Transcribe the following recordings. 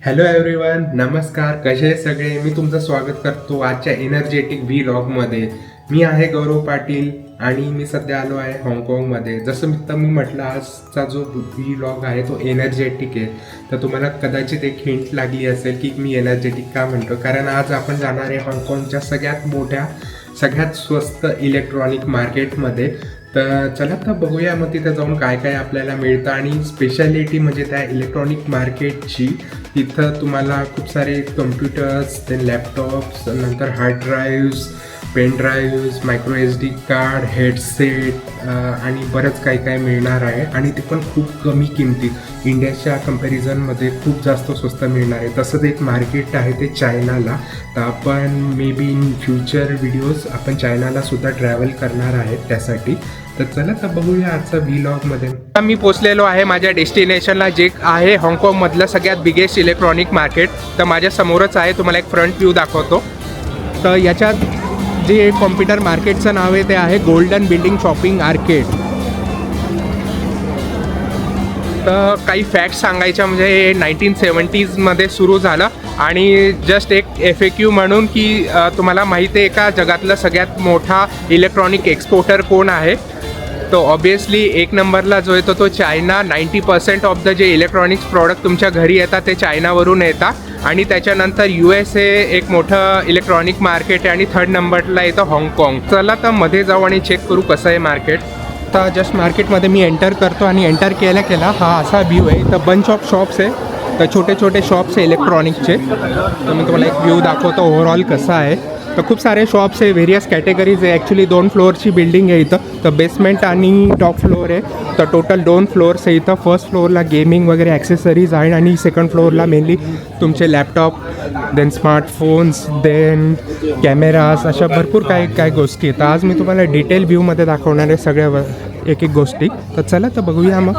Hello everyone नमस्कार कसे आहे सगळे? मी तुमचं स्वागत करतो आजच्या एनर्जेटिक व्ही लॉगमध्ये मी आहे गौरव पाटील आणि मी सध्या आलो आहे हाँगकाँगमध्ये जसं मी तर मी म्हटलं आजचा जो व्ही लॉग आहे तो एनर्जेटिक आहे. तर तुम्हाला कदाचित एक हिंट लागली असेल की मी एनर्जेटिक का म्हणतो. कारण आज आपण जाणार आहे हाँगकाँगच्या सगळ्यात मोठ्या सगळ्यात स्वस्त इलेक्ट्रॉनिक मार्केटमध्ये तर चला तर बघूया मग तिथं जाऊन काय काय आपल्याला मिळतं आणि स्पेशालिटी म्हणजे त्या इलेक्ट्रॉनिक मार्केटची तिथं तुम्हाला खूप सारे कम्प्युटर्स ते लॅपटॉप्स नंतर hard drives pen drives micro S D card headset आणि बरंच काही काय मिळणार आहे. आणि ते पण खूप कमी किमतीत इंडियाच्या कम्पॅरिझनमध्ये खूप जास्त स्वस्त मिळणार आहे. तसंच एक मार्केट आहे ते चायनाला. तर आपण may be in future videos आपण चायनाला सुद्धा ट्रॅव्हल करणार आहेत त्यासाठी. तर चला तर बघूया आजचा व्लॉगमध्ये मी पोचलेलो आहे माझ्या डेस्टिनेशनला जे आहे हाँगकाँगमधलं सगळ्यात बिगेस्ट इलेक्ट्रॉनिक मार्केट तर माझ्या समोरच आहे तुम्हाला एक फ्रंट व्ह्यू दाखवतो. तर याच्यात जे कॉम्प्युटर मार्केटचं नाव आहे ते आहे गोल्डन बिल्डिंग शॉपिंग आर्केड तर काही फॅक्ट सांगायच्या म्हणजे हे नाईन्टीन सेवन्टीजमध्ये सुरू झालं आणि जस्ट एक एफ ए क्यू म्हणून की तुम्हाला माहिती आहे का जगातला सगळ्यात मोठा इलेक्ट्रॉनिक एक्सपोर्टर कोण आहे? तो ऑब्वियसली एक नंबरला जो येतो तो China. Ninety percent of the जे इलेक्ट्रॉनिक्स प्रॉडक्ट तुमच्या घरी येतात ते चायनावरून येतात. आणि त्याच्यानंतर यू एस ए एक मोठं इलेक्ट्रॉनिक मार्केट आहे आणि थर्ड नंबरला येतं हाँगकाँग. चला तर मध्ये जाऊ आणि चेक करू कसं आहे मार्केट आता जस्ट मार्केटमध्ये मी एंटर करतो आणि एंटर केल्या केला हा असा व्ह्यू आहे. तर बंच ऑफ शॉप्स आहे. तर छोटे छोटे शॉप्स आहे इलेक्ट्रॉनिकचे तर मी तुम्हाला एक व्ह्यू दाखवतो ओव्हरऑल कसा आहे. तर खूप सारे शॉप्स आहे व्हेरियस कॅटेगरीज आहे. ॲक्च्युली दोन फ्लोअरची बिल्डिंग आहे इथं. तर बेसमेंट आणि टॉप फ्लोअर आहे. तर टोटल दोन फ्लोअर्स आहे इथं. फर्स्ट फ्लोअरला गेमिंग वगैरे ॲक्सेसरीज आहे आणि सेकंड फ्लोअरला मेनली तुमचे laptop then smartphones then cameras अशा भरपूर काही काही गोष्टी आहेत. आज मी तुम्हाला डिटेल व्ह्यूमध्ये दाखवणार आहे सगळ्या व- एक एक गोष्टी. तर चला तर बघूया मग.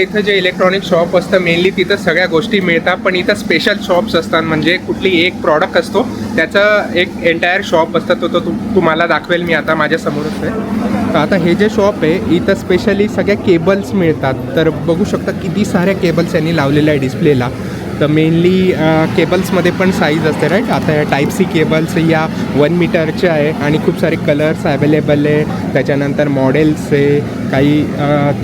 इथं जे इलेक्ट्रॉनिक शॉप असतं मेनली तिथं सगळ्या गोष्टी मिळतात पण इथं स्पेशल शॉप्स असतात. म्हणजे कुठली एक प्रॉडक्ट असतो त्याचं एक एंटायर शॉप असतं. तो तो तुम्हाला दाखवेल मी आता माझ्यासमोरच आहे. तर आता हे जे शॉप आहे इथं स्पेशली सगळ्या केबल्स मिळतात. तर बघू शकता किती साऱ्या केबल्स यांनी लावलेल्या आहे डिस्प्लेला तर मेनली केबल्समध्ये पण साईज असते राईट आता या टाईप सी केबल्स या वन मीटरचे आहे आणि खूप सारे कलर्स अवेलेबल आहे. त्याच्यानंतर मॉडेल्स आहे काही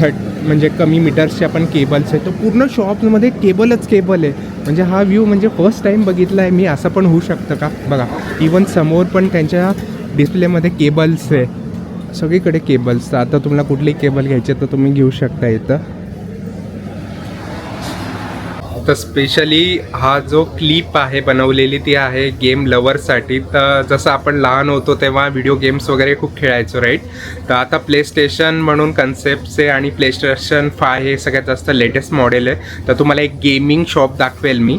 थर्ट म्हणजे कमी मीटर्सचे आपण केबल्स आहे तर पूर्ण शॉपमध्ये केबलच केबल आहे. म्हणजे हा व्ह्यू म्हणजे फर्स्ट टाईम बघितला आहे मी असं पण होऊ शकतं का? बघा इवन समोर पण त्यांच्या डिस्प्लेमध्ये केबल्स आहे. सगळीकडे केबल्स आता तुम्हाला कुठली केबल घ्यायची तर तुम्ही घेऊ शकता इथं. तर स्पेशली हा जो क्लिप आहे बनवलेली ती आहे गेम लवरसाठी तर जसं आपण लहान होतो तेव्हा व्हिडिओ गेम्स वगैरे खूप खेळायचो राईट तर आता प्ले स्टेशन म्हणून कन्सेप्टचे आणि प्ले स्टेशन फाय हे सगळ्यात जास्त लेटेस्ट मॉडेल आहे. तर तुम्हाला एक गेमिंग शॉप दाखवेल मी.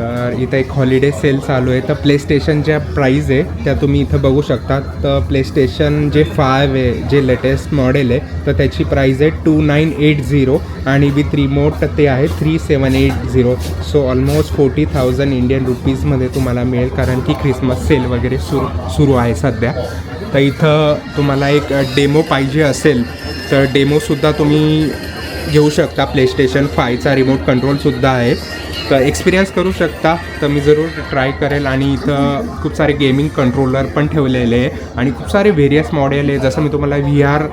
तर इथं एक हॉलिडे सेल चालू आहे. तर प्ले स्टेशनच्या प्राईज आहे त्या तुम्ही इथं बघू शकता तर प्ले स्टेशन जे फायव आहे जे लेटेस्ट मॉडेल आहे तर त्याची प्राईज आहे टू नाईन एट झिरो आणि विथ रिमोट ते आहे three seven eight zero so almost forty thousand Indian रुपीजमध्ये तुम्हाला मिळेल कारण की ख्रिसमस सेल वगैरे सुरू सुरू आहे सध्या. तर इथं तुम्हाला एक डेमो पाहिजे असेल तर डेमोसुद्धा तुम्ही घेऊ शकता. प्ले स्टेशन फायचा रिमोट कंट्रोलसुद्धा आहे. तर एक्सपिरियन्स करू शकता तर मी जरूर ट्राय करेल. आणि इथं खूप सारे गेमिंग कंट्रोलर पण ठेवलेले आहे. आणि खूप सारे व्हेरियस मॉडेल आहे. जसं मी तुम्हाला व्ही आर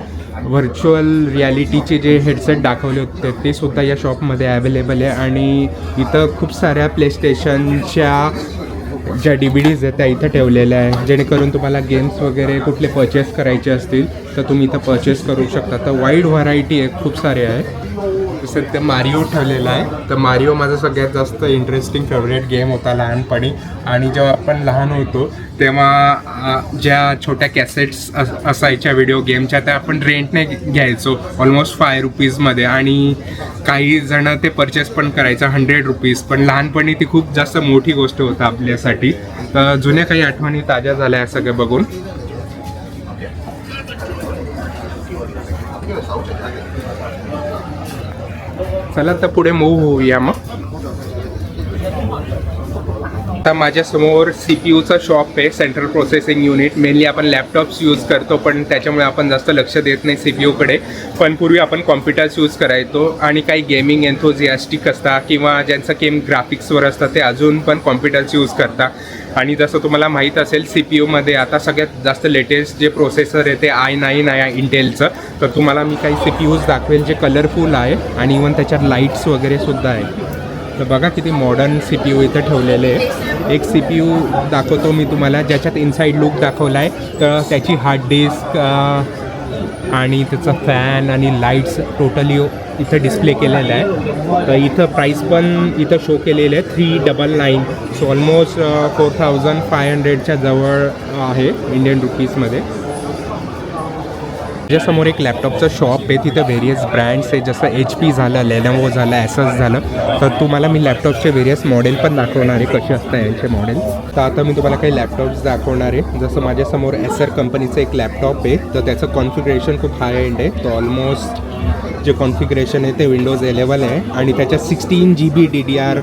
व्हर्च्युअल रियालिटीचे जे हेडसेट दाखवले होते ते सुद्धा या शॉपमध्ये अवेलेबल आहे. आणि इथं खूप साऱ्या प्ले स्टेशनच्या ज्या डी बी डीज आहेत त्या इथं ठेवलेल्या आहे. जेणेकरून तुम्हाला गेम्स वगैरे कुठले परचेस करायचे असतील तर तुम्ही इथं परचेस करू शकता. तर वाईड व्हरायटी आहे खूप सारे आहे. जसं ते मारिओ ठेवलेला आहे. तर मारिओ माझा सगळ्यात जास्त इंटरेस्टिंग फेवरेट गेम होता लहानपणी. आणि जेव्हा आपण लहान होतो तेव्हा ज्या छोट्या कॅसेट्स अस असायच्या व्हिडिओ गेमच्या त्या आपण रेंटने घ्यायचो. ऑलमोस्ट फाय रुपीजमध्ये आणि काही जण ते परचेस पण करायचं हंड्रेड रुपीज पण लहानपणी ती खूप जास्त मोठी गोष्ट होता आपल्यासाठी. तर जुन्या काही आठवणी ताज्या झाल्या सगळं बघून. चला तर पुढे मूव्ह होऊया मग. आता माझ्यासमोर सी पी यूचं शॉप आहे सेंट्रल प्रोसेसिंग युनिट मेनली आपण लॅपटॉप्स यूज करतो पण त्याच्यामुळे आपण जास्त लक्ष देत नाही सी पी यूकडे पण पूर्वी आपण कॉम्प्युटर्स यूज करायचो आणि काही गेमिंग एन्थोजियास्टिक असतात किंवा ज्यांचं गेम ग्राफिक्सवर असतं ते अजून पण कॉम्प्युटर्स यूज करतात. आणि जसं तुम्हाला माहीत असेल सी पी यूमध्ये आता सगळ्यात जास्त लेटेस्ट जे प्रोसेसर आहे ते आय नाईन आहे इंटेलचं तर तुम्हाला मी काही सी पी यूज दाखवेल जे कलरफुल आहे आणि इवन त्याच्यात लाईट्स वगैरे सुद्धा आहे. तर बघा किती मॉडर्न सी पी यू इथं ठेवलेले आहे. एक सी पी यू दाखवतो मी तुम्हाला ज्याच्यात इनसाईड लुक दाखवला आहे तर त्याची हार्ड डिस्क आणि त्याचा फॅन आणि लाईट्स टोटली इथं डिस्प्ले केलेलं आहे. तर इथं प्राईस पण इथं शो केलेलं आहे. Three double nine so almost four thousand five हंड्रेडच्या जवळ uh, आहे इंडियन रुपीजमध्ये माझ्यासमोर एक लॅपटॉपचं शॉप आहे. तिथं व्हेरियस ब्रँड्स आहे. जसं एच पी झालं लेनोवो झालं ॲसस झालं. तर तुम्हाला मी लॅपटॉपचे व्हेरियस मॉडेल पण दाखवणार आहे. कसे असतात यांचे मॉडेल तर आता मी तुम्हाला काही लॅपटॉप्स दाखवणार आहे. जसं माझ्यासमोर एसर कंपनीचं एक लॅपटॉप आहे. तर त्याचं कॉन्फिगरेशन खूप हाय एंड आहे. तो ऑलमोस्ट जे कॉन्फिगरेशन आहे ते विंडोज एलेवन आहे. आणि त्याच्यात sixteen G B D D R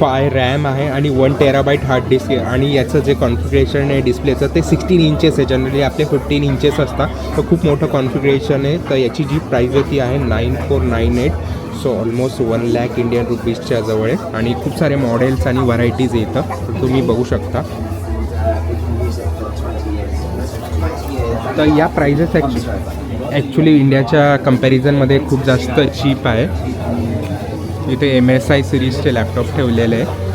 five RAM आहे आणि वन टेराबाईट हार्ड डिस्क आहे. आणि याचं जे कॉन्फिगरेशन आहे डिस्प्लेचं ते सिक्स्टीन इंचेस आहे. जनरली आपले फिफ्टीन इंचेस असतात. तर खूप मोठं कॉन्फिगरेशन आहे. तर याची जी प्राईज आहे ती आहे nine four nine eight so almost one lakh Indian रुपीजच्या जवळ आहे. आणि खूप सारे मॉडेल्स आणि व्हरायटीज येतं तुम्ही बघू शकता. तर या प्राइजेस ॲक्च्युली ॲक्च्युली इंडियाच्या कम्पॅरिझनमध्ये खूप जास्त चीप आहे. इथे एम एस आय सिरीजचे लॅपटॉप ठेवलेले आहे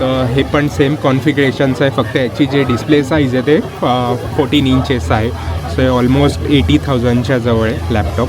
तर हे पण सेम कॉन्फिगरेशन्स आहे. फक्त याची जे डिस्प्ले साईज आहे ते फोर्टीन इंचेस आहे. सो ऑलमोस्ट एटी थाउजंडच्या जवळ आहे लॅपटॉप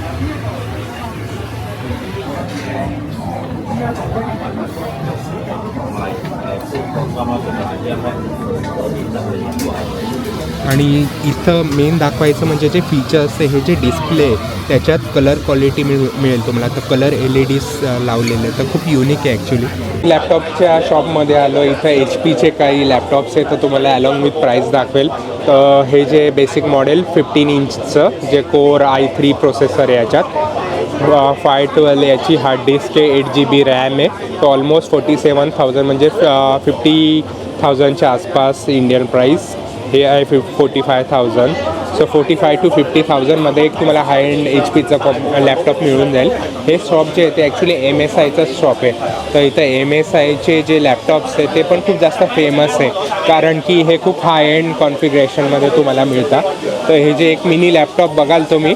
आणि इथं मेन दाखवायचं म्हणजे जे फीचर्स आहे हे जे डिस्प्ले त्याच्यात कलर क्वालिटी मिळ मिळेल तुम्हाला. तर कलर एल ई डीज लावलेले तर खूप युनिक आहे ॲक्च्युली लॅपटॉपच्या शॉपमध्ये आलो इथं एच पीचे काही लॅपटॉप्स आहे तर तुम्हाला अलॉंग विथ प्राईस दाखवेल. तर हे जे बेसिक मॉडेल फिफ्टीन इंचचं जे कोर आय थ्री प्रोसेसर आहे याच्यात. फाय ट्वेल्व याची हार्ड डिस्क आहे एट जी बी रॅम आहे. तो ऑलमोस्ट फोर्टी सेवन थाउजंड म्हणजे फिफ्टी थाउजंडच्या आसपास इंडियन प्राईस हे आहे fif forty five thousand so forty five to fifty थाउजंडमध्ये एक तुम्हाला हाय एंड एच पीचा कॉप लॅपटॉप मिळून जाईल. हे शॉप जे आहे ते ॲक्च्युली एम एस आयचं शॉप आहे. तर इथं एम एस आयचे जे लॅपटॉप्स आहे ते पण खूप जास्त फेमस आहे. कारण की हे खूप हाय एंड कॉन्फिगरेशनमध्ये तुम्हाला मिळतात. तर हे जे एक मिनी लॅपटॉप बघाल तुम्ही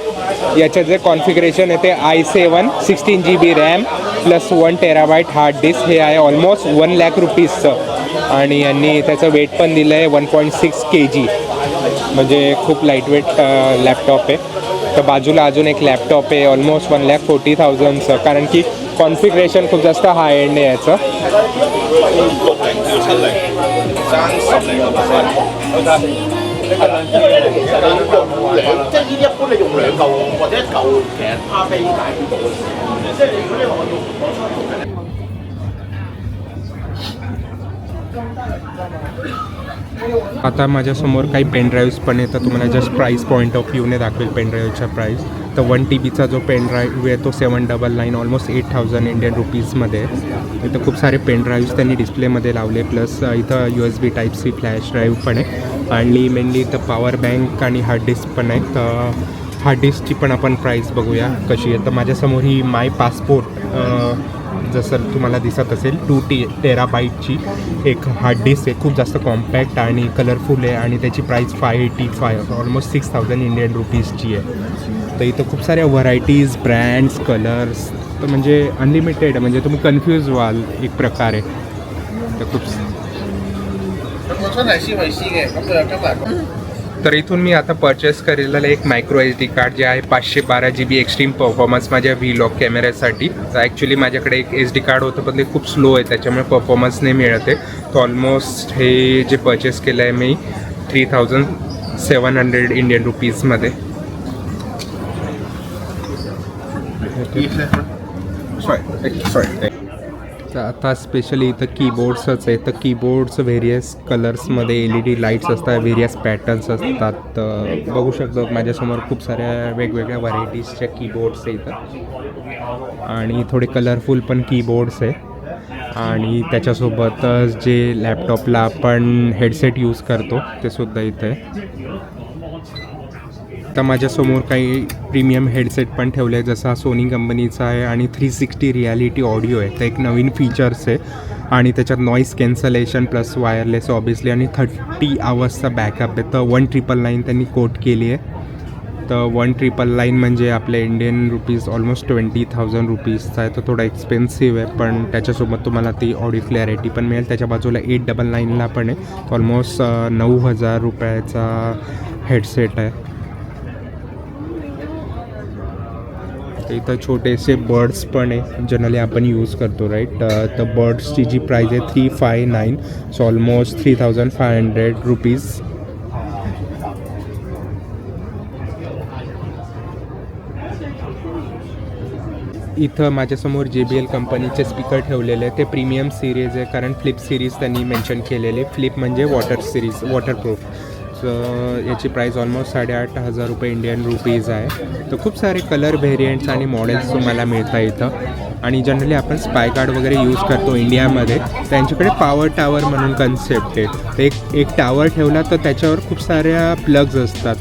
याचं जे कॉन्फिगरेशन आहे ते I seven sixteen G B RAM plus one terabyte hard disk हे आहे ऑलमोस्ट वन लॅक रुपीजचं आणि यांनी त्याचं वेट पण दिलं आहे one point six K G म्हणजे खूप लाइट वेट लॅपटॉप आहे. तर बाजूला अजून एक लॅपटॉप आहे ऑलमोस्ट वन लॅक फोर्टी थाउजंडचं कारण की कॉन्फिगरेशन खूप जास्त हाय एंड आहे याचं. आता माझ्यासमोर काही पेनड्राईव्स पण आहेत तर तुम्हाला जस्ट प्राईस पॉईंट ऑफ व्ह्यूने दाखवेल पेनड्राईव्हचा प्राईस तर वन टी बीचा जो पेनड्राईव्ह आहे तो seven double nine almost eight thousand Indian रुपीजमध्ये इथं खूप सारे पेनड्राईव्ह त्यांनी डिस्प्लेमध्ये लावले प्लस इथं U S B type C flash drive पण आहे. आणि मेनली इथं पॉवर बँक आणि हार्ड डिस्क पण आहे तर हार्ड डिस्कची पण आपण प्राईस बघूया कशी आहे. तर माझ्यासमोर ही माय पासपोर्ट जसं तुम्हाला दिसत असेल टू टी टेराबाईटची एक हार्ड डिस्क आहे. खूप जास्त कॉम्पॅक्ट आणि कलरफुल आहे आणि त्याची price five eighty five almost six thousand Indian रुपीजची आहे. तर इथं खूप साऱ्या व्हरायटीज ब्रँड्स कलर्स तर म्हणजे अनलिमिटेड म्हणजे तुम्ही कन्फ्यूज व्हाल एक प्रकारे तर खूप तर इथून मी आता परचेस केलेलं एक मायक्रो एच डी कार्ड जे आहे पाचशे बारा जी बी एक्स्ट्रीम परफॉर्मन्स माझ्या व्ही लॉक कॅमेऱ्यासाठी तर ॲक्च्युली माझ्याकडे एक एच डी कार्ड होतं पण ते खूप स्लो आहे त्याच्यामुळे परफॉर्मन्स नाही मिळत आहे. तर ऑलमोस्ट हे जे परचेस केलं आहे मी three thousand seven hundred Indian रुपीजमध्ये sorry sorry तर आता स्पेशली इथं कीबोर्ड्सच आहे. तर कीबोर्ड्स व्हेरियस कलर्समध्ये एल ई डी लाईट्स असतात व्हेरियस पॅटर्न्स असतात. तर बघू शकतो माझ्यासमोर खूप साऱ्या वेगवेगळ्या व्हरायटीजच्या कीबोर्ड्स आहे इथं आणि थोडे कलरफुल पण कीबोर्ड्स आहे. आणि त्याच्यासोबतच जे लॅपटॉपला आपण हेडसेट यूज करतो ते सुद्धा इथे. आहे तर माझ्यासमोर काही प्रीमियम हेडसेट पण ठेवले आहे जसा सोनी कंपनीचा आहे आणि थ्री सिक्स्टी रियालिटी ऑडिओ आहे. तर एक नवीन फीचर्स आहे. आणि त्याच्यात noise cancellation plus wireless obviously आणि थर्टी आवर्सचा बॅकअप आहे. तर वन ट्रिपल नाईन त्यांनी कोट केली आहे. तर वन ट्रिपल नाईन म्हणजे आपले Indian rupees almost twenty thousand रुपीजचा आहे. तर थोडा एक्सपेन्सिव्ह आहे पण त्याच्यासोबत तुम्हाला ती ऑडिओ क्लॅरिटी पण मिळेल. त्याच्या बाजूला एट डबल नाईनला पण आहे. ऑलमोस्ट नऊ हजार रुपयाचा हेडसेट आहे. तर इथं छोटेसे बर्ड्स पण आहे जनरली आपण यूज करतो राईट तर बर्ड्सची जी प्राईज आहे three five nine so almost three thousand five hundred rupees इथं माझ्यासमोर जे बी एल कंपनीचे स्पीकर ठेवलेले आहे ते प्रीमियम सिरीज आहे कारण फ्लिप सिरीज त्यांनी मेन्शन केलेले. फ्लिप म्हणजे वॉटर सिरीज वॉटरप्रूफ याची प्राईस ऑलमोस्ट साडेआठ हजार रुपये इंडियन रुपीज आहे. तर खूप सारे कलर व्हेरियंट्स आणि मॉडेल्स तुम्हाला मिळतात इथं. आणि जनरली आपण स्पाय कार्ड वगैरे यूज करतो इंडियामध्ये त्यांच्याकडे पॉवर टावर म्हणून कन्सेप्ट आहे. तर एक एक टावर ठेवला तर त्याच्यावर खूप साऱ्या प्लग्ज असतात.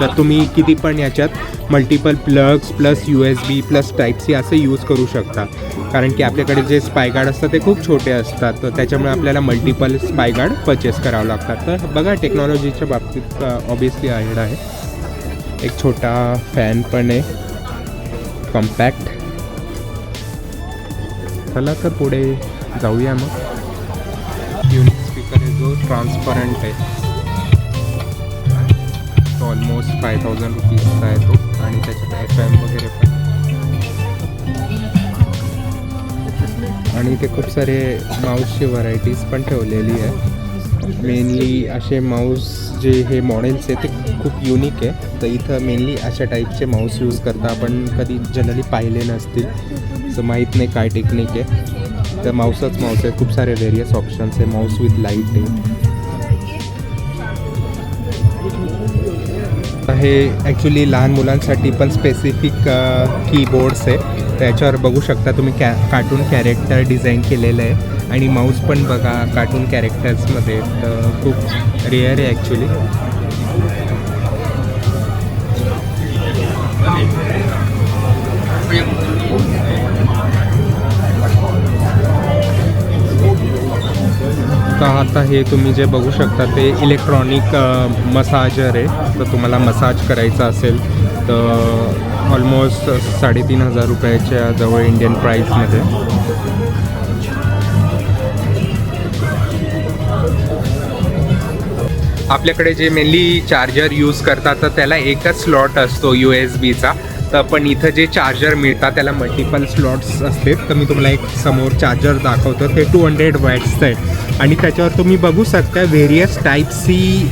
तर तुम्ही किती पण याच्यात multiple plugs plus U S B plus type C असे यूज करू शकता. कारण की आपल्याकडे जे स्पाय कार्ड असतात ते खूप छोटे असतात. तर त्याच्यामुळे आपल्याला मल्टिपल स्पाय कार्ड परचेस करावं लागतात. तर बघा टेक्नॉलॉजी टेक्नॉलॉजीच्या बाबतीत ऑबियसली आहे आहे. एक छोटा फॅन पण आहे. कॉम्पॅक्ट चला तर पुढे जाऊया मग. युनिक स्पीकर आहे जो ट्रान्सपरंट आहे. तो ऑलमोस्ट फाय थाउजंड रुपीजचा आहे तो आणि त्याच्यात एफ एम वगैरे पण आणि इथे खूप सारे माऊसची व्हरायटीज पण ठेवलेली आहे. मेनली असे माऊस जे हे मॉडेल्स आहे ते खूप युनिक आहे. तर इथं मेनली अशा टाईपचे माऊस यूज करता आपण. कधी जनरली पाहिले नसतील. तर माहीत नाही काय टेक्निक आहे. तर माऊसच माऊस आहे. खूप सारे व्हेरियस ऑप्शन्स आहे. माऊस विथ लाइट आहे हे ॲक्च्युली लहान मुलांसाठी पण स्पेसिफिक कीबोर्ड्स आहे. त्याच्यावर बघू शकता तुम्ही कॅ कार्टून कॅरेक्टर डिझाईन केलेलं आहे. आणि माऊस पण बघा कार्टून कॅरेक्टर्समध्ये तर खूप रेअर आहे ॲक्च्युली तर आता हे तुम्ही जे बघू शकता ते इलेक्ट्रॉनिक मसाजर आहे. तर तुम्हाला मसाज करायचा असेल. तर ऑलमोस्ट साडेतीन हजार रुपयाच्या जवळ इंडियन प्राईसमध्ये आपल्याकडे जे मेनली चार्जर यूज करतात तर त्याला एकच स्लॉट असतो यू एस बीचा तर पण इथं जे चार्जर मिळतात त्याला मल्टिपल स्लॉट्स असते तर मी तुम्हाला एक समोर चार्जर दाखवतो. ते टू हंड्रेड वॅट्सचं आहे. आणि त्याच्यावर तुम्ही बघू शकता व्हेरियस टाईप सी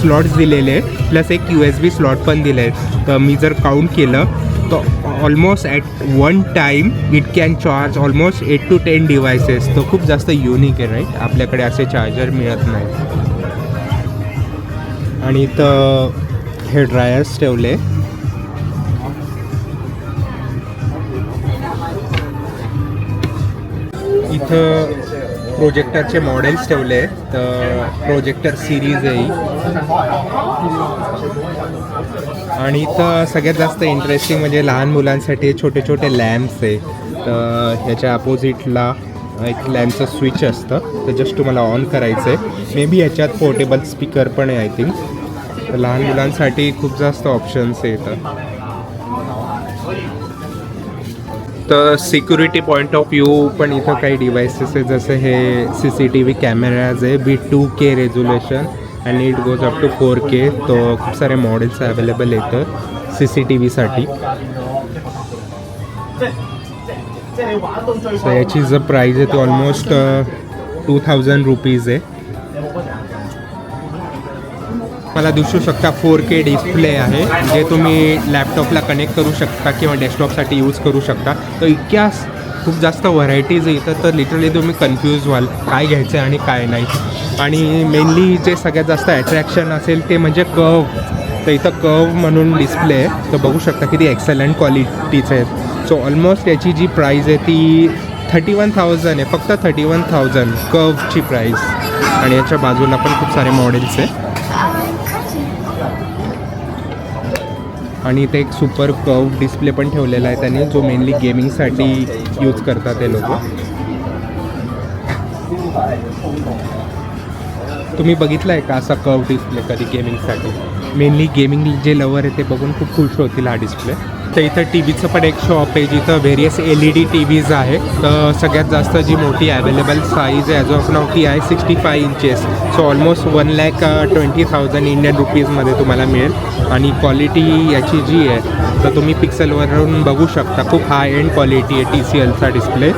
स्लॉट्स दिलेले आहेत प्लस एक यू एस बी स्लॉट पण दिले आहे तर मी जर काउंट केलं तर almost at one time it can charge almost eight to ten devices तर खूप जास्त युनिक आहे राईट आपल्याकडे असे चार्जर मिळत नाही आणि इथं हे ड्रायर्स ठेवले. इथं प्रोजेक्टरचे मॉडेल्स ठेवले तर प्रोजेक्टर सिरीज आहे आणि इथं सगळ्यात जास्त इंटरेस्टिंग म्हणजे लहान मुलांसाठी छोटे छोटे लॅम्प्स आहे. तर ह्याच्या अपोजिटला एक लॅम्पचं स्विच असतं. तर जस्ट तुम्हाला ऑन करायचं आहे मे बी ह्याच्यात पोर्टेबल स्पीकर पण आहे आय थिंक तर लहान मुलांसाठी खूप जास्त ऑप्शन्स आहेत तर सिक्युरिटी पॉईंट ऑफ व्ह्यू पण इथं काही डिव्हायसेस आहे जसं हे C C T V cameras आहे बी टू के रेझोल्युशन आणि it goes up to four K तो खूप सारे मॉडेल्स अवेलेबल येतं सी सी टी व्हीसाठी सो याची जो प्राईज आहे ती ऑलमोस्ट टू थाउजंड रुपीज आहे. मला दिसू शकता फोर के डिस्प्ले आहे जे तुम्ही लॅपटॉपला कनेक्ट करू शकता किंवा डेस्कटॉपसाठी यूज करू शकता. तर इतक्या खूप जास्त व्हरायटीज येतात तर लिटरली तुम्ही कन्फ्यूज व्हाल काय घ्यायचं आहे आणि काय नाही. आणि मेनली जे सगळ्यात जास्त ॲट्रॅक्शन असेल ते म्हणजे कव तर इथं कव म्हणून डिस्प्ले आहे. तर बघू शकता किती एक्सलंट क्वालिटीचं आहे सो ऑलमोस्ट याची जी प्राईज आहे ती थर्टी वन थाउजंड आहे फक्त थर्टी वन थाउजंड कवची प्राईज आणि याच्या बाजूला पण खूप सारे मॉडेल्स आहे आणि इथे एक सुपर कर्व डिस्प्ले पण ठेवलेला आहे त्यांनी जो मेनली गेमिंगसाठी यूज करतात ते लोक. तुम्ही बघितलं आहे का असा कर्व डिस्प्ले कधी गेमिंगसाठी मेनली गेमिंग जे लवर आहे ते बघून खूप खुश होतील हा डिस्प्ले तर इथं टी व्हीचं पण एक शॉप आहे जिथं various L E D T Vs आहे. तर सगळ्यात जास्त जी मोठी अवेलेबल साईज आहे ॲज ऑफ नाव ती आहे sixty five inches so almost one lakh twenty thousand Indian रुपीजमध्ये तुम्हाला मिळेल. आणि क्वालिटी याची जी आहे तर तुम्ही पिक्सलवरून बघू शकता. खूप हाय एंड क्वालिटी आहे टी सी एलचा डिस्प्ले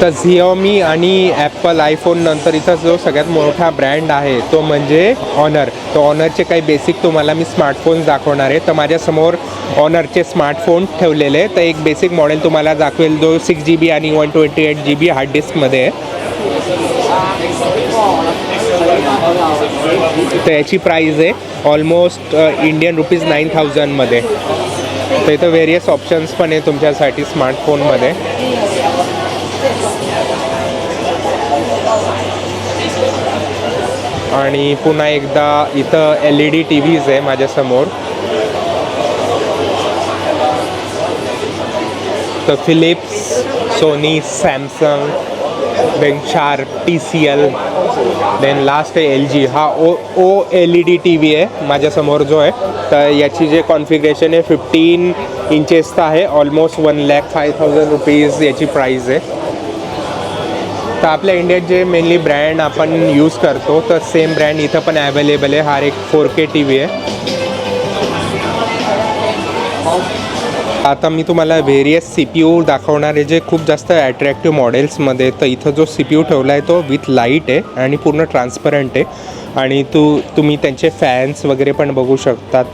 तर झिओमी आणि ॲपल आयफोन नंतर इथं जो सगळ्यात मोठा ब्रँड आहे तो म्हणजे ऑनर तर ऑनरचे काही बेसिक तुम्हाला मी स्मार्टफोन्स दाखवणार आहे. तर माझ्यासमोर ऑनरचे स्मार्टफोन ठेवलेले तर एक बेसिक मॉडेल तुम्हाला दाखवेल जो सिक्स जी बी आणि one twenty eight G B hard डिस्कमध्ये आहे. तर याची प्राईज आहे ऑलमोस्ट इंडियन रुपीज नाईन थाउजंडमध्ये तर इथं व्हेरियस ऑप्शन्स पण आहे तुमच्यासाठी स्मार्टफोनमध्ये आणि पुन्हा एकदा इथं एल ई डी टी व्हीज आहे माझ्यासमोर तर Philips Sony Samsung then Sharp T C L then last आहे एल जी हा O O L E D T V आहे माझ्यासमोर जो आहे. तर याची जे कॉन्फिगरेशन आहे फिफ्टीन इंचेसचं आहे almost one lakh five thousand rupees याची प्राईज आहे. तर आपल्या इंडियात जे मेनली ब्रँड आपण यूज करतो तर सेम ब्रँड इथं पण अवेलेबल आहे. हर एक फोर के टी व्ही आहे. आता मी तुम्हाला व्हेरियस सी पी यू दाखवणार आहे जे खूप जास्त ॲट्रॅक्टिव्ह मॉडेल्समध्ये तर इथं जो सी पी यू ठेवला आहे तो विथ लाइट आहे आणि पूर्ण ट्रान्सपरंट आहे. आणि तू तुम्ही त्यांचे फॅन्स वगैरे पण बघू शकतात.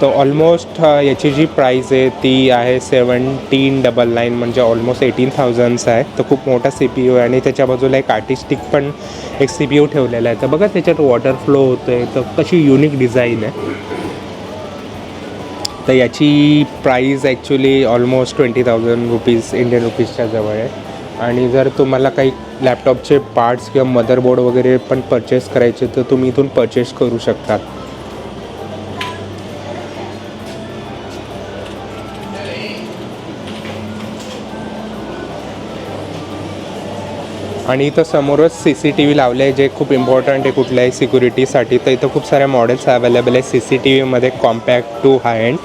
तर ऑलमोस्ट याची जी प्राईज आहे ती आहे सेवन्टीन डबल नाईन म्हणजे ऑलमोस्ट एटीन थाउजंड्स आहे. तर खूप मोठा सी पी यू आहे आणि त्याच्या बाजूला एक आर्टिस्टिक पण एक सी पी यू ठेवलेला आहे. तर बघा त्याच्यात वॉटर फ्लो होतं आहे तर कशी युनिक डिझाईन आहे. तर याची price actually almost twenty thousand rupees Indian रुपीजच्या जवळ आहे. आणि जर तुम्हाला काही लॅपटॉपचे पार्ट्स किंवा मदरबोर्ड वगैरे पण परचेस करायचे तर तुम्ही इथून परचेस करू शकतात. आणि इथं समोरच सी सी टी व्ही लावले आहे जे खूप इम्पॉर्टंट आहे कुठल्याही सिक्युरिटीसाठी तर इथं खूप साऱ्या मॉडेल्स अवेलेबल आहे सी सी टी व्हीमध्ये कॉम्पॅक्ट टू हाय अँड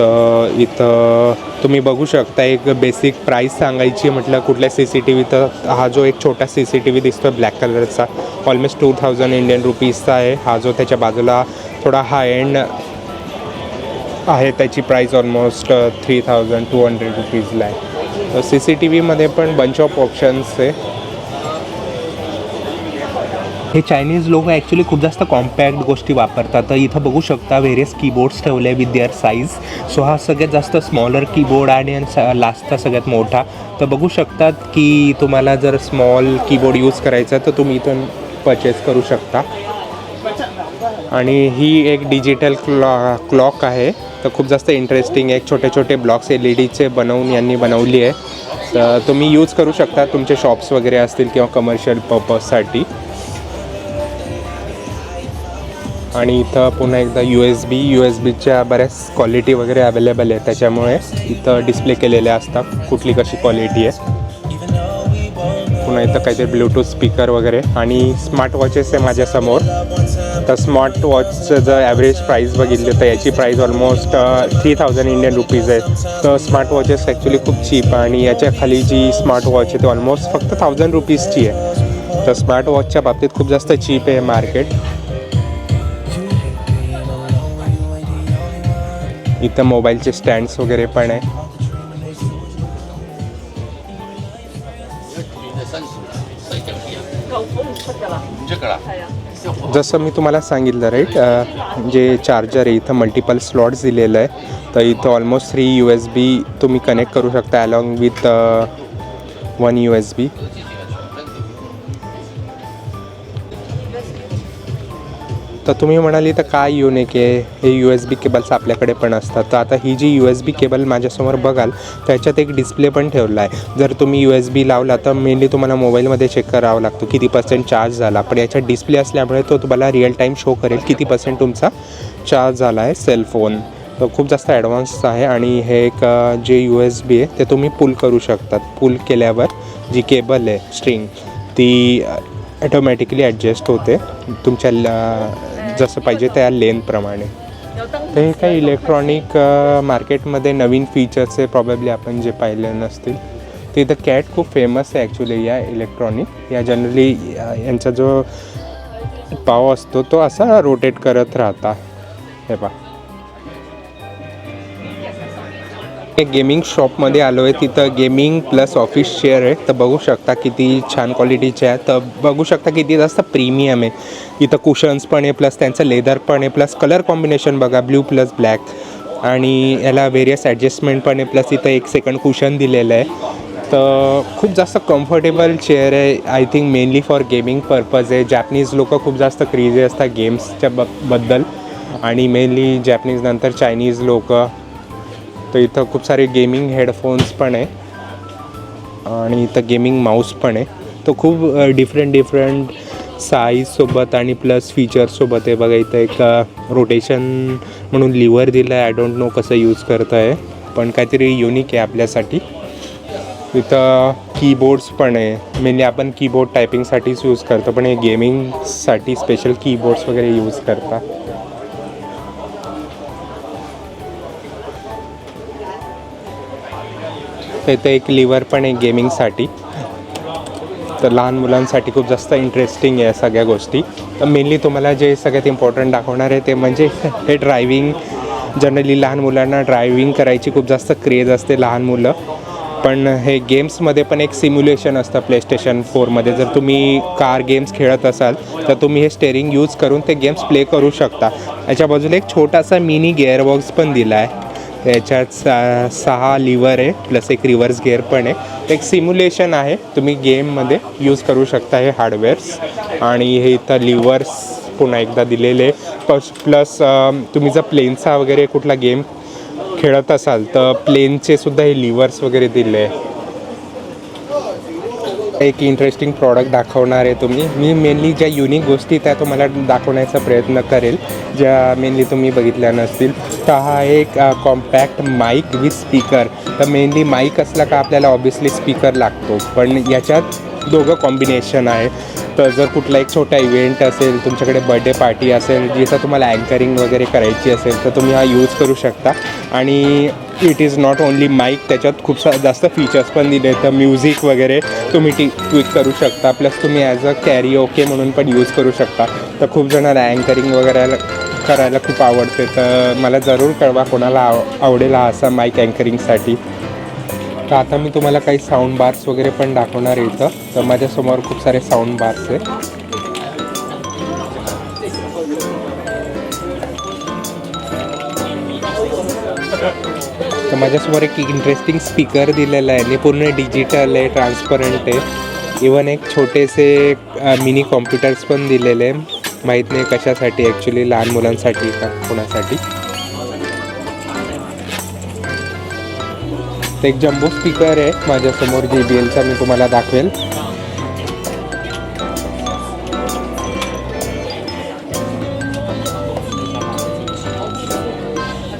तर इथं तुम्ही बघू शकता एक बेसिक प्राईस सांगायची म्हटलं कुठल्या सी सी टी व्ही तर हा जो एक छोटा सी सी टी व्ही दिसतो ब्लॅक कलरचा ऑलमोस्ट टू थाउजंड इंडियन रुपीजचा आहे. हा जो त्याच्या बाजूला थोडा हाय एंड आहे त्याची price almost three thousand two hundred रुपीजला आहे. तर सी सी टी व्हीमध्ये पण बंच ऑफ ऑप्शन्स आहे. हे चायनीज लोक ॲक्च्युली खूप जास्त कॉम्पॅक्ट गोष्टी वापरतात. तर इथं बघू शकता व्हेरियस कीबोर्ड्स ठेवले विथ देअर साईज सो हा सगळ्यात जास्त स्मॉलर कीबोर्ड आणि लास्टचा सगळ्यात मोठा. तर बघू शकतात की तुम्हाला जर स्मॉल कीबोर्ड यूज करायचा तर तुम्ही इथून परचेस करू शकता. आणि ही एक डिजिटल क्लॉ क्लॉक आहे. तर खूप जास्त इंटरेस्टिंग एक छोटे छोटे ब्लॉक्स एल ई डीचे बनवून यांनी बनवली आहे. तर तुम्ही यूज करू शकता. तुमचे शॉप्स वगैरे असतील किंवा कमर्शियल पर्पजसाठी आणि इथं पुन्हा एकदा U S B U S बीच्या बऱ्याच क्वालिटी वगैरे अवेलेबल आहे त्याच्यामुळे इथं डिस्प्ले केलेले असतात. कुठली कशी क्वालिटी आहे. पुन्हा इथं काहीतरी ब्लूटूथ स्पीकर वगैरे आणि स्मार्ट वॉचेस आहे माझ्यासमोर तर स्मार्ट वॉचचं जर ॲव्हरेज प्राईस बघितली तर याची price almost three thousand Indian rupees आहे. तर स्मार्ट वॉचेस ॲक्च्युली खूप चीप आहे आणि याच्या खाली जी स्मार्ट वॉच आहे ती ऑलमोस्ट फक्त थाउजंड रुपीजची आहे. तर स्मार्ट वॉचच्या बाबतीत खूप जास्त चीप आहे मार्केट इथं मोबाईलचे स्टँड्स वगैरे पण आहे. जसं मी तुम्हाला सांगितलं राईट जे चार्जर आहे इथं मल्टिपल स्लॉट्स दिलेलं आहे. तर इथं almost three U S B तुम्ही कनेक्ट करू शकता along with one U S B तर तुम्ही म्हणाली तर काय युनिक आहे हे यू एस बी केबल्स आपल्याकडे पण असतात. तर आता ही जी यू एस बी केबल माझ्यासमोर बघाल त्याच्यात एक डिस्प्ले पण ठेवला आहे. जर तुम्ही यू एस बी लावला तर मेनली तुम्हाला मोबाईलमध्ये चेक करावं लागतो किती पर्सेंट चार्ज झाला. पण याच्यात डिस्प्ले असल्यामुळे तो तुम्हाला रिअल टाईम शो करेल किती पर्सेंट तुमचा चार्ज झाला आहे सेलफोन तर खूप जास्त ॲडव्हान्स आहे आणि हे एक जे यू एस बी आहे ते तुम्ही पुल करू शकतात. पुल केल्यावर जी केबल आहे स्ट्रिंग ती ॲटोमॅटिकली ॲडजस्ट होते. तुमच्या जसं पाहिजे त्या लेनप्रमाणे तर हे काही इलेक्ट्रॉनिक मार्केटमध्ये नवीन फीचर्स आहे प्रॉबेबली आपण जे पाहिले नसतील. ते कॅट खूप फेमस आहे ॲक्च्युली या इलेक्ट्रॉनिक या जनरली यांचा जो पाव असतो तो असा रोटेट करत राहता. हे पा गेमिंग शॉपमध्ये आलो आहे. तिथं गेमिंग प्लस ऑफिस चेअर आहे. तर बघू शकता किती छान क्वालिटीचे आहे. तर बघू शकता किती जास्त प्रीमियम आहे. इथं कुशन्स पण आहे प्लस त्यांचं लेदर पण आहे प्लस कलर कॉम्बिनेशन बघा ब्ल्यू प्लस ब्लॅक आणि याला व्हेरियस ॲडजस्टमेंट पण आहे प्लस इथं एक सेकंड कुशन दिलेलं आहे. तर खूप जास्त कम्फर्टेबल चेअर आहे. I think mainly for gaming purpose आहे. जॅपनीज लोक खूप जास्त क्रेझी असतात गेम्सच्या ब बद्दल. आणि मेनली जॅपनीज नंतर चायनीज लोक. तर इथं खूप सारे गेमिंग हेडफोन्स पण आहे. आणि इथं गेमिंग माऊस पण आहे. तो खूप डिफरंट डिफरंट साईजसोबत आणि प्लस फीचर्ससोबत आहे. बघा इथं एक रोटेशन म्हणून लिव्हर दिलं आहे आय डोंट नो कसं यूज करत आहे पण काहीतरी युनिक आहे आपल्यासाठी. इथं कीबोर्ड्स पण आहे. मेनली आपण कीबोर्ड टायपिंगसाठीच यूज करतो. पण हे गेमिंगसाठी स्पेशल कीबोर्ड्स वगैरे यूज करतात तर इथं एक लिव्हर पण आहे गेमिंगसाठी तर लहान मुलांसाठी खूप जास्त इंटरेस्टिंग आहे या सगळ्या गोष्टी. तर मेनली तुम्हाला जे सगळ्यात इम्पॉर्टंट दाखवणार आहे ते म्हणजे हे ड्रायविंग जनरली लहान मुलांना ड्रायविंग करायची खूप जास्त क्रेज असते लहान मुलं. पण हे गेम्समध्ये पण एक सिम्युलेशन असतं प्ले स्टेशन फोरमध्ये जर तुम्ही कार गेम्स खेळत असाल तर तुम्ही हे स्टेरिंग यूज करून ते गेम्स प्ले करू शकता. याच्या बाजूला एक छोटासा मिनी गेअरबॉक्स पण दिला आहे याच्यात सा सहा लिव्हर आहे प्लस एक रिव्हर्स गेअर पण आहे. एक सिम्युलेशन आहे तुम्ही गेममध्ये यूज करू शकता हे हार्डवेअर्स. आणि हे इथं लिव्हर्स पुन्हा एकदा दिलेले प्लस प्लस तुम्ही जर प्लेनचा वगैरे कुठला गेम खेळत असाल तर प्लेनचे सुद्धा हे लिव्हर्स वगैरे दिले एक इंटरेस्टिंग प्रॉडक्ट दाखवणार आहे तुम्ही. मी मेनली ज्या युनिक गोष्टी त्या तुम्हाला दाखवण्याचा प्रयत्न करेल ज्या मेनली तुम्ही बघितल्या नसतील. तर हा एक कॉम्पॅक्ट माईक विथ स्पीकर तर मेनली माईक असला का आपल्याला ऑब्विसली स्पीकर लागतो. पण याच्यात दोघं कॉम्बिनेशन आहे. तर जर कुठला एक छोटा इव्हेंट असेल तुमच्याकडे बर्थडे पार्टी असेल जिथं तुम्हाला अँकरिंग वगैरे करायची असेल तर तुम्ही हा यूज करू शकता. आणि it is not only mic त्याच्यात खूप सा जास्त फीचर्स पण दिले तर म्युझिक वगैरे तुम्ही टी ट्विक करू शकता. प्लस तुम्ही ॲज अ कॅरी ओके म्हणून पण यूज करू शकता. तर खूप जणांना अँकरिंग वगैरे करायला खूप आवडते. तर मला जरूर कळवा कोणाला आव आवडेल हा असा माईक अँकरिंगसाठी तर आता मी तुम्हाला काही साऊंड बार्स वगैरे पण दाखवणार आहे इथं. तर माझ्यासमोर खूप सारे साऊंड बार्स आहे तर माझ्यासमोर एक इंटरेस्टिंग स्पीकर दिलेला आहे. आणि पूर्ण डिजिटल आहे ट्रान्सपरंट आहे. इवन एक छोटेसे मिनी कॉम्प्युटर्स पण दिलेले आहे माहीत नाही कशासाठी ॲक्च्युली लहान मुलांसाठी का कोणासाठी. एक जम्बो स्पीकर आहे. माझ्यासमोर जे बी एलचा मी तुम्हाला दाखवेल.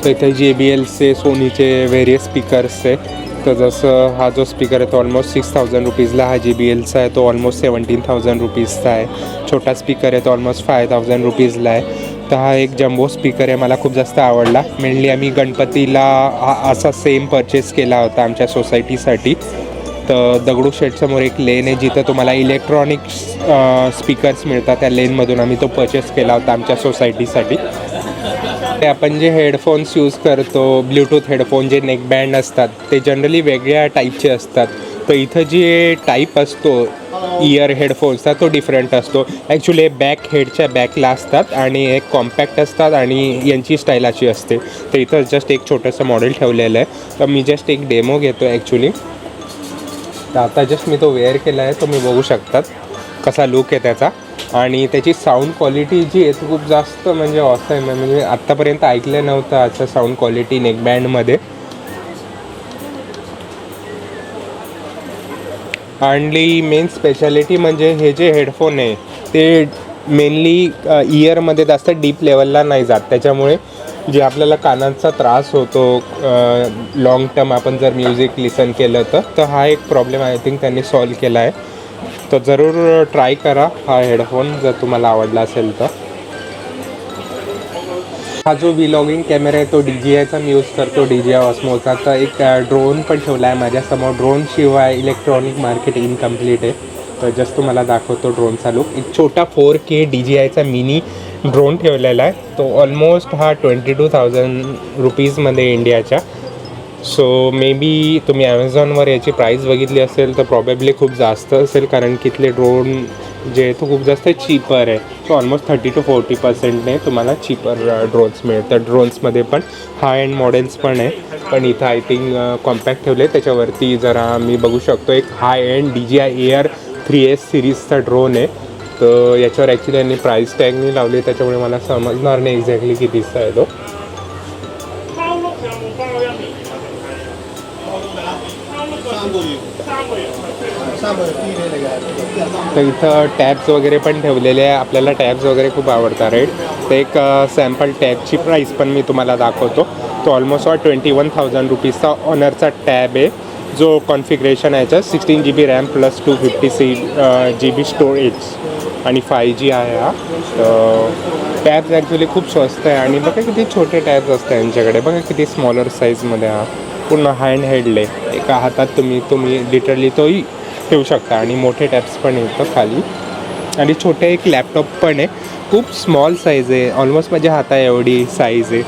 तर इथे जे बी एलचे सोनीचे व्हेरियस स्पीकर्स आहे. तर जसं हा जो स्पीकर आहे तो ऑलमोस्ट सिक्स थाउजंड रुपीजला हा जे बी एलचा आहे. तो ऑलमोस्ट सेवन्टीन थाउजंड रुपीजचा आहे. छोटा स्पीकर आहे तो ऑलमोस्ट फाय थाउजंड रुपीजला आहे. तर हा एक जम्बो स्पीकर आहे मला खूप जास्त आवडला. मेनली आम्ही गणपतीला हा असा सेम परचेस केला होता आमच्या सोसायटीसाठी तर दगडूशेठसमोर एक लेन आहे जिथं तुम्हाला इलेक्ट्रॉनिक स्पीकर्स मिळतात. त्या लेनमधून आम्ही तो परचेस केला होता आमच्या सोसायटीसाठी ते आपण जे हेडफोन्स यूज करतो ब्ल्यूटूथ हेडफोन जे नेक बँड असतात ते जनरली वेगळ्या टाईपचे असतात. तर इथं जे टाईप असतो इयर हेडफोन्सचा तो डिफरंट असतो. ॲक्च्युली बॅक हेडच्या बॅकला असतात आणि एक कॉम्पॅक्ट असतात आणि यांची स्टाईल अशी असते. तर इथं जस्ट एक छोटंसं मॉडेल ठेवलेलं आहे. तर मी जस्ट एक डेमो घेतो ॲक्च्युली तर आता जस्ट मी तो वेअर केला आहे तो मी बघू शकतात कसा लुक आहे त्याचा. आणि त्याची साऊंड क्वालिटी जी आहे ती खूप जास्त म्हणजे ऑसम आहे. म्हणजे आत्तापर्यंत ऐकलं नव्हतं असं साऊंड क्वालिटी नेकबँडमध्ये आणि मेन स्पेशालिटी म्हणजे हे जे हेडफोन आहे ते मेनली इयरमध्ये जास्त डीप लेवलला नाही जात. त्याच्यामुळे जे आपल्याला कानांचा त्रास होतो लाँग टर्म आपण जर म्युझिक लिसन केलं तर तर हा एक प्रॉब्लेम आय थिंक त्यांनी सॉल्व केला आहे. तर जरूर ट्राय करा हा हेडफोन जर तुम्हाला आवडला असेल तर. हा जो विलॉगिंग कॅमेरा आहे तो डी जी आयचा मी यूज करतो डी जी आय ऑस्मोचा तर एक ड्रोन पण ठेवला आहे माझ्यासमोर ड्रोनशिवाय इलेक्ट्रॉनिक मार्केट इनकम्प्लीट आहे. तर जस्ट तुम्हाला दाखवतो ड्रोनचा लुक एक छोटा फोर के डी जी आयचा मिनी ड्रोन ठेवलेला आहे. तो ऑलमोस्ट हा ट्वेंटी टू थाउजंड रुपीजमध्ये इंडियाच्या सो मे बी तुम्ही ॲमेझॉनवर याची प्राईस बघितली असेल तर प्रॉबेबली खूप जास्त असेल कारण किथले ड्रोन जे तो खूप जास्त चीपर आहे. तो ऑलमोस्ट थर्टी टू फोर्टी पर्सेंटने तुम्हाला चीपर ड्रोन्स uh, मिळतात. ड्रोन्समध्ये पण हाय अँड मॉडेल्स पण आहे. पण इथं आय थिंक कॉम्पॅक्ट ठेवले. त्याच्यावरती जरा मी बघू शकतो. एक high end D G I air three S सिरीजचा drone आहे. तर याच्यावर ॲक्च्युली यांनी प्राईस टॅगनी लावली त्याच्यामुळे मला समजणार नाही एक्झॅक्टली कितीचा आहे तो. तर इथं टॅब्स वगैरे पण ठेवलेले आहे. आपल्याला टॅब्स वगैरे खूप आवडतात राईट तर एक सॅम्पल टॅबची प्राईस पण मी तुम्हाला दाखवतो. तो ऑलमोस्ट ट्वेंटी वन थाउजंड रुपीजचा ऑनरचा टॅब आहे. जो कॉन्फिग्रेशन आहे याचा sixteen G B RAM plus two fifty C G B storage आणि फाय जी आहे हा. टॅब्स ॲक्च्युली खूप स्वस्त आहे आणि बघा किती छोटे टॅब्स असतात यांच्याकडे. बघा किती स्मॉलर साईजमध्ये हा. पूर्ण हँड हेडले एका हातात तुम्ही तुम्ही लिटरली तोही ठेवू शकता आणि मोठे टॅब्स पण येतं खाली. आणि छोटे एक लॅपटॉप पण आहे. खूप स्मॉल साईज आहे. ऑलमोस्ट माझ्या हाता एवढी साईज आहे.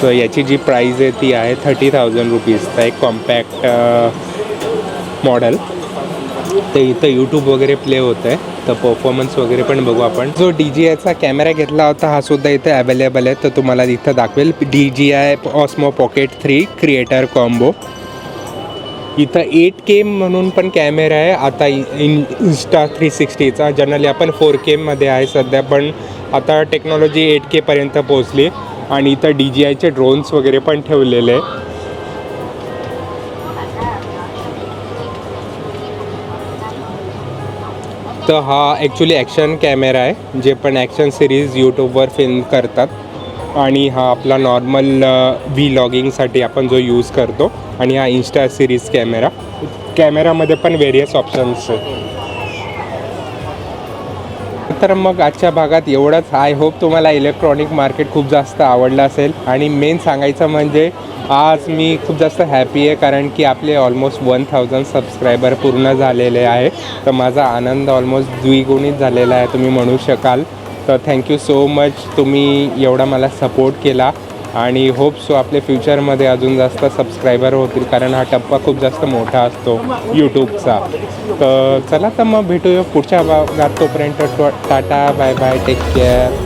सो याची जी प्राईज आहे ती आहे थर्टी थाउजंड रुपीजचा एक कॉम्पॅक्ट मॉडेल ते इथं यूट्यूब वगैरे प्ले होतं आहे तर परफॉर्मन्स वगैरे पण बघू आपण. जो डी जी आयचा कॅमेरा घेतला होता हा सुद्धा इथे अवेलेबल आहे. तर तुम्हाला इथं दाखवेल. D G I Osmo pocket three creator combo इथं एट के म्हणून पण कॅमेरा आहे. आता इन इन्स्टा थ्री सिक्स्टीचा जनरली आपण फोर केमध्ये आहे सध्या पण आता टेक्नॉलॉजी एट केपर्यंत पोहोचली. आणि इथं डी जी आयचे ड्रोन्स वगैरे पण ठेवलेले आहे तर हा ॲक्च्युली ॲक्शन कॅमेरा आहे जे पण ॲक्शन सिरीज यूट्यूबवर फिल्म करतात. आणि हा आपला नॉर्मल व्ही लॉगिंगसाठी आपण जो यूज करतो आणि हा इन्स्टा सिरीज कॅमेरा कॅमेरामध्ये पण वेरियस ऑप्शन्स आहे तर मग आजच्या भागात एवढंच. आय होप तुम्हाला इलेक्ट्रॉनिक मार्केट खूप जास्त आवडलं असेल. आणि मेन सांगायचं म्हणजे आज मी खूप जास्त हॅपी आहे कारण की आपले ऑलमोस्ट वन थाउजंड सबस्क्रायबर पूर्ण झालेले आहे. तर माझा आनंद ऑलमोस्ट द्विगुणित झालेला आहे तुम्ही म्हणू शकाल. तर थँक्यू सो मच तुम्ही एवढा मला सपोर्ट केला. आणि होप सो आपल्या फ्युचरमध्ये अजून जास्त सबस्क्रायबर होतील कारण हा टप्पा खूप जास्त मोठा असतो यूट्यूबचा तर चला तर मग भेटूया पुढच्या भागात. तोपर्यंत tata bye bye take care